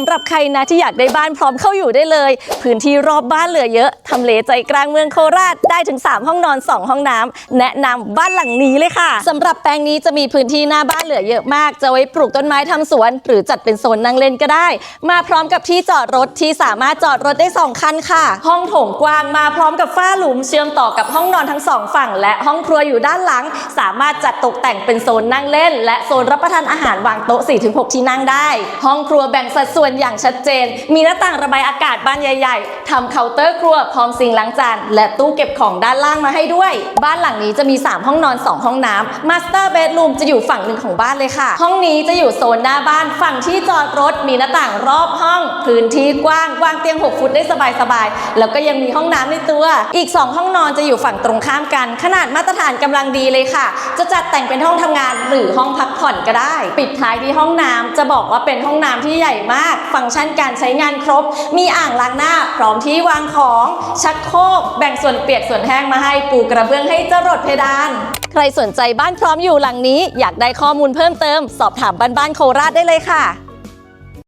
ำหรับใครนะที่อยากได้บ้านพร้อมเข้าอยู่ได้เลย พื้นที่รอบบ้านเหลือเยอะทำเลใจกลางเมืองโคราชได้ถึง 3 ห้องนอน 2 ห้องน้ำแนะนำบ้านหลังนี้เลยค่ะสำหรับแปลงนี้จะมีพื้นที่หน้าบ้านเหลือเยอะมาก จะไว้ปลูกต้นไม้ทำสวน หรือจัดเป็นโซนนั่งเล่นก็ได้ มาพร้อมกับที่จอดรถที่สามารถจอดรถได้2คันค่ะ ห้องโถงกว้างมาพร้อมกับฝ้าหลุมเชื่อมต่อกับห้องนอนทั้งสองฝั่ง และห้องครัวอยู่ด้านหลัง สามารถจัดตกแต่งเป็นโซนนั่งเล่น และโซนรับประทานอาหารวางโต๊ะ 4-6 ที่นั่งได้ ห้องครัวแบ่งสัดส่วนอย่างชัดเจน มีหน้าต่างระบายอากาศบานใหญ่ ๆ ทำเคาน์เตอร์ครัวพร้อมซิงล้างจานและตู้เก็บของด้านล่างมาให้ด้วย บ้านหลังนี้จะมี 3 ห้องนอน 2 ห้องน้ำมาสเตอร์เบดรูมจะอยู่ฝั่งหนึ่งของบ้านเลยค่ะ ห้องนี้จะอยู่โซนหน้าบ้านฝั่งที่จอดรถ มีหน้าต่างรอบห้อง พื้นที่กว้างวางเตียง 6 ฟุตได้สบายๆ แล้วก็ยังมีห้องน้ำในตัว อีก 2 ห้องนอนจะอยู่ฝั่งตรงข้ามกัน ขนาดมาตรฐานกำลังดีเลยค่ะ จะจัดแต่งเป็นห้องทำงานหรือห้องพักผ่อนก็ได้ ปิดท้ายที่ห้องน้ำจะบอกว่าเป็นห้องน้ำที่ใหญ่มากฟังก์ชันการใช้งานครบ มีอ่างล้างหน้า พร้อมที่วางของชักโครกแบ่งส่วนเปียกส่วนแห้งมาให้ปูกระเบื้องให้จรดเพดาน ใครสนใจบ้านพร้อมอยู่หลังนี้ อยากได้ข้อมูลเพิ่มเติม สอบถามบ้านบ้านโคราชได้เลยค่ะ